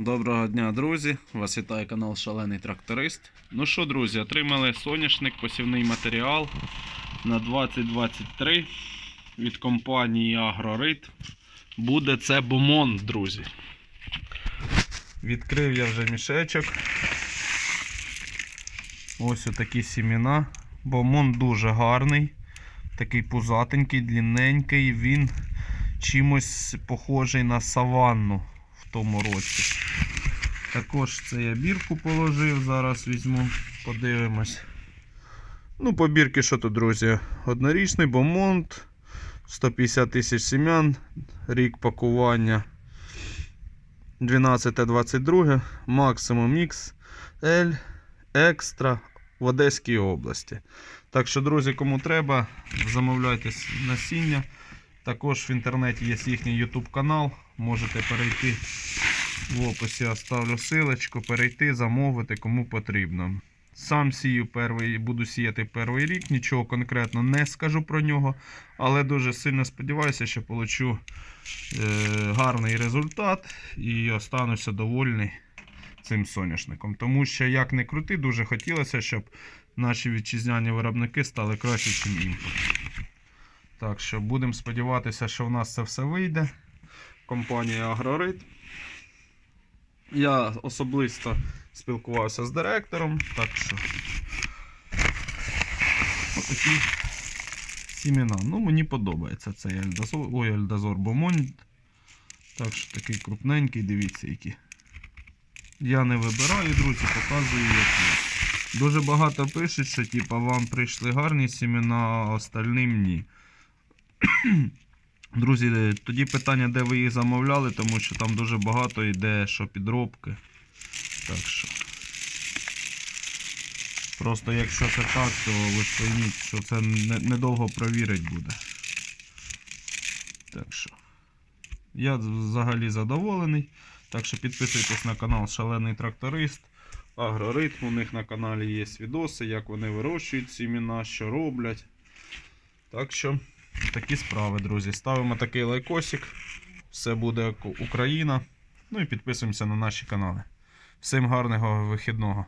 Доброго дня, друзі! Вас вітає канал Шалений Тракторист. Ну що, друзі, отримали соняшник, посівний матеріал на 2023 від компанії Агрорит. Буде це бомон, друзі. Відкрив я вже мішечок. Ось отакі сімена. Бомон дуже гарний. Такий пузатенький, длинненький. Він чимось похожий на саванну в тому році. Також це я бірку положив, зараз візьму, подивимось. Ну, по бірки, що тут, друзі? Однорічний бомонт, 150 тисяч сім'ян, рік пакування 12-22, максимум X, L, екстра в Одеській області. Так що, друзі, кому треба, замовляйте насіння. Також в інтернеті є їхній YouTube канал. Можете перейти в описі, оставлю силочку, перейти, замовити, кому потрібно. Сам сію перший, буду сіяти перший рік, нічого конкретно не скажу про нього, але дуже сильно сподіваюся, що получу е, гарний результат і остануся довольний цим соняшником. Тому що, як не крути, дуже хотілося, щоб наші вітчизняні виробники стали краще, ніж імпорт. Так що будемо сподіватися, що в нас це все вийде. Компанія Агрорит. Я особисто спілкувався з директором, так що отакі сімена. Ну, мені подобається цей Альдазор, ой, Альдазор Бомонт. Так що такий крупненький, дивіться які. Я не вибираю, друзі, показую які. Дуже багато пишуть, що типа, вам прийшли гарні сімена, а остальним ні. Друзі, тоді питання, де ви їх замовляли, тому що там дуже багато йде, що підробки. Так що. Просто якщо це так, то ви ж що це недовго провірить буде. Так що. Я взагалі задоволений. Так що підписуйтесь на канал Шалений Тракторист. Агроритм. У них на каналі є відоси, як вони вирощують сімена, що роблять. Так що. Такі справи, друзі. Ставимо такий лайкосик. Все буде Україна. Ну і підписуємося на наші канали. Всім гарного вихідного.